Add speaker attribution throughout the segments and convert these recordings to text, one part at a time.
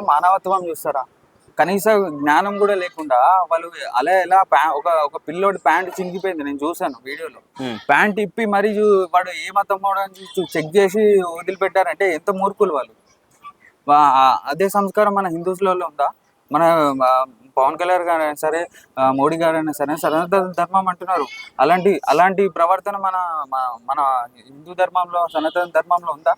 Speaker 1: మానవత్వం చూస్తారా? కనీస జ్ఞానం కూడా లేకుండా వాళ్ళు అలా ఎలా ఒక ఒక పిల్లోడి ప్యాంట్ చింగిపోయింది నేను చూసాను వీడియోలో. ప్యాంట్ ఇప్పి మరి వాడు ఏ మతం చూ- చెక్ చేసి వదిలిపెట్టారంటే ఎంత మూర్ఖులు వాళ్ళు. అదే సంస్కారం మన హిందూస్లలో ఉందా? మన పవన్ కళ్యాణ్ గారు అయినా సరే మోడీ గారు అయినా సరే సనాతన ధర్మం అంటున్నారు. అలాంటి అలాంటి ప్రవర్తన మన మన- హిందూ ధర్మంలో సనాతన ధర్మంలో ఉందా.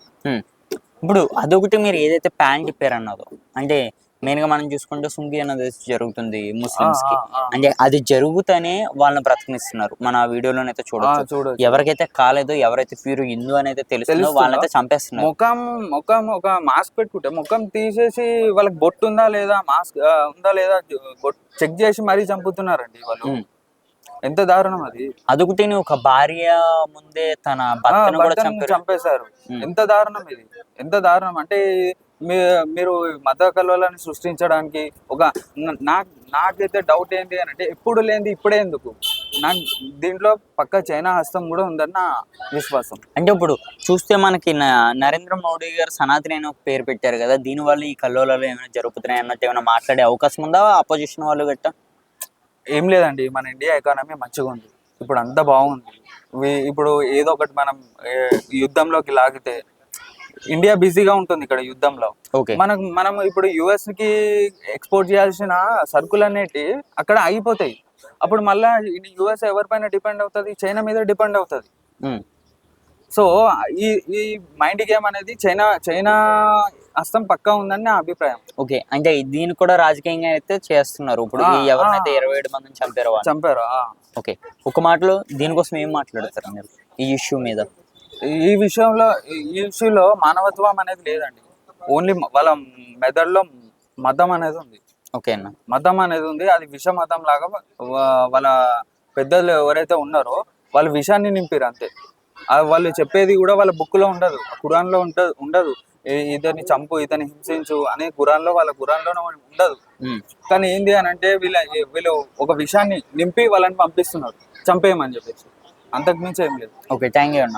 Speaker 2: ఇప్పుడు అదొకటి మీరు ఏదైతే ప్యాంట్ ఇప్పారన్నదో అంటే మెయిన్గా మనం చూసుకుంటే సుంగి అన్నది జరుగుతుంది
Speaker 1: ముస్లిమ్స్కి.
Speaker 2: అంటే అది జరుగుతూనే వాళ్ళని బ్రతికినిస్తున్నారు. మన వీడియోలోనైతే చూడొచ్చు. ఎవరికైతే కాలేదో ఎవరైతే ప్యూర్ హిందూ అనేది తెలుస్తుందో? వాళ్ళైతే చంపేస్తున్నారు.
Speaker 1: ముఖం ముఖం ఒక మాస్క్ పెట్టుకుంటే ముఖం తీసేసి వాళ్ళకి బొట్టు ఉందా లేదా? మాస్క్ ఉందా లేదా? చెక్ చేసి మరీ చంపుతున్నారండి వాళ్ళు. ఎంత దారుణం అది?
Speaker 2: అదొకటి ఒక భార్య ముందే తన భర్తను కూడా చంపారు.
Speaker 1: చంపేశారు. ఎంత దారుణం ఇది? ఎంత దారుణం? అంటే మీ- మీరు మత కలవలని సృష్టించడానికి ఒక న- నాకు నాకైతే డౌట్ ఏంటి అని అంటే ఎప్పుడు లేనిది ఇప్పుడే ఎందుకు? నాకు దీంట్లో పక్క చైనా హస్తం కూడా ఉందని నా విశ్వాసం.
Speaker 2: అంటే ఇప్పుడు చూస్తే మనకి న- నరేంద్ర మోడీ గారు సనాతని అని ఒక పేరు పెట్టారు కదా దీని వల్ల ఈ కల్లోలలో ఏమైనా జరుగుతున్నాయి అన్నట్టు ఏమైనా మాట్లాడే అవకాశం ఉందా? అపోజిషన్ వాళ్ళు గట్ట?
Speaker 1: ఏం లేదండి. మన ఇండియా ఎకానమీ మంచిగా ఉంది. ఇప్పుడు అంతా బాగుంది. ఇప్పుడు ఏదో ఒకటి మనం యుద్ధంలోకి లాగితే ఇండియా బిజీగా ఉంటుంది ఇక్కడ యుద్ధంలో.
Speaker 2: ఓకే.
Speaker 1: మనకు మనం ఇప్పుడు యుఎస్కి ఎక్స్పోర్ట్ చేయాల్సిన సరుకులు అనేటి అక్కడ ఆగిపోతాయి. అప్పుడు మళ్ళా యుఎస్ ఎవరిపైన డిపెండ్ అవుతుంది? చైనా మీద డిపెండ్ అవుతుంది. సో ఈ ఈ మైండ్ గేమ్ అనేది చైనా చైనా హస్తం పక్కా ఉందని నా అభిప్రాయం.
Speaker 2: ఓకే అంటే దీన్ని కూడా రాజకీయంగా అయితే చేస్తున్నారు. ఇప్పుడు ఈ
Speaker 1: ఆ,
Speaker 2: ఎవరినైతే. ఇరవై ఏడు మందిని చంపారో
Speaker 1: చంపారు.
Speaker 2: ఓకే ఒక మాటలో దీనికోసం ఏం మాట్లాడతారు మీరు? ఈ ఇష్యూ మీద.
Speaker 1: ఈ విషయంలో ఈ ఇష్యూలో మానవత్వం అనేది లేదండి. ఓన్లీ వాళ్ళ మెదడులో మతం అనేది ఉంది.
Speaker 2: ఓకే అన్న.
Speaker 1: మతం అనేది ఉంది. అది విష మతం లాగా వాళ్ళ పెద్దలు ఎవరైతే ఉన్నారో వాళ్ళు విషాన్ని నింపారు అంతే. వాళ్ళు చెప్పేది కూడా వాళ్ళ book లో ఉండదు. ఖురాన్లో ఉంటది ఉండదు. ఇతన్ని చంపు ఇతన్ని హింసించు అనే ఖురాన్లో వాళ్ళ ఖురాన్లో ఉండదు. కానీ ఏంది అని అంటే వీళ్ళ వీళ్ళు ఒక విషయాన్ని నింపి వాళ్ళని పంపిస్తున్నారు. చంపేయమని చెప్పేసి. అంతకు మించి ఏం లేదు.
Speaker 2: ఓకే థ్యాంక్ యూ అన్న.